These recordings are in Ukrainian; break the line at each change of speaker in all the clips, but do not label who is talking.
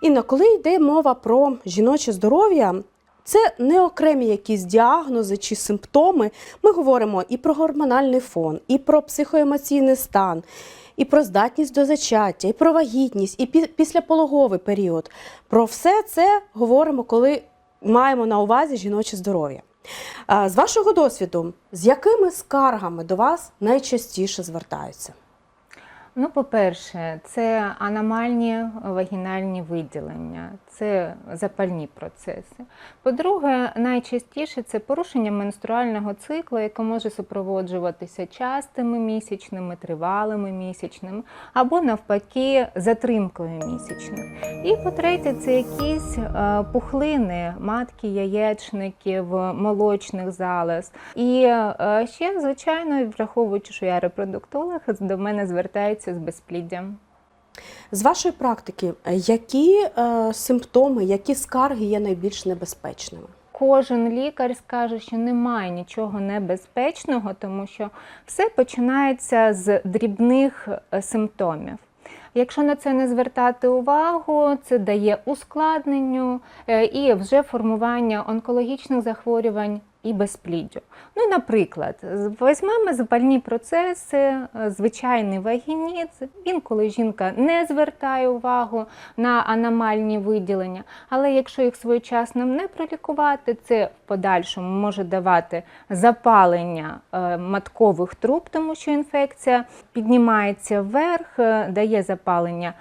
Інна, коли йде мова про жіноче здоров'я, це не окремі якісь діагнози чи симптоми. Ми говоримо і про гормональний фон, і про психоемоційний стан, і про здатність до зачаття, і про вагітність, і пі- післяпологовий період. Про все це говоримо, коли маємо на увазі жіноче здоров'я. З вашого досвіду, з якими скаргами до вас найчастіше звертаються?
Ну, по-перше, це аномальні вагінальні виділення, це запальні процеси. По-друге, найчастіше це порушення менструального циклу, яке може супроводжуватися частими місячними, тривалими місячними, або навпаки, затримкою місячних. І по-третє, це якісь е, пухлини матки, яєчників, молочних залоз. І е, ще, звичайно, враховуючи, що я репродуктолог, до мене звертаються з безпліддям.
З вашої практики, які е, симптоми, які скарги є найбільш небезпечними?
Кожен лікар скаже, що немає нічого небезпечного, тому що все починається з дрібних е, симптомів. Якщо на це не звертати увагу, це дає ускладненню е, і вже формування онкологічних захворювань і безпліддю. Ну, наприклад, візьмемо запальні процеси, е, звичайний вагініт. Інколи жінка не звертає увагу на аномальні виділення, але якщо їх своєчасно не пролікувати, це в подальшому може давати запалення е, маткових труб, тому що інфекція піднімається вверх, е, дає запалення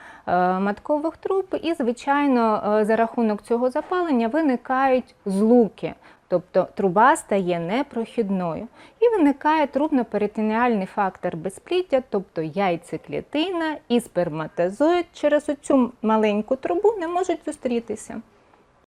маткових труб, і, звичайно, за рахунок цього запалення виникають злуки. Тобто труба стає непрохідною і виникає трубно-перитоніальний фактор безпліддя, тобто яйцеклітина і сперматозоїд через оцю маленьку трубу не можуть зустрітися.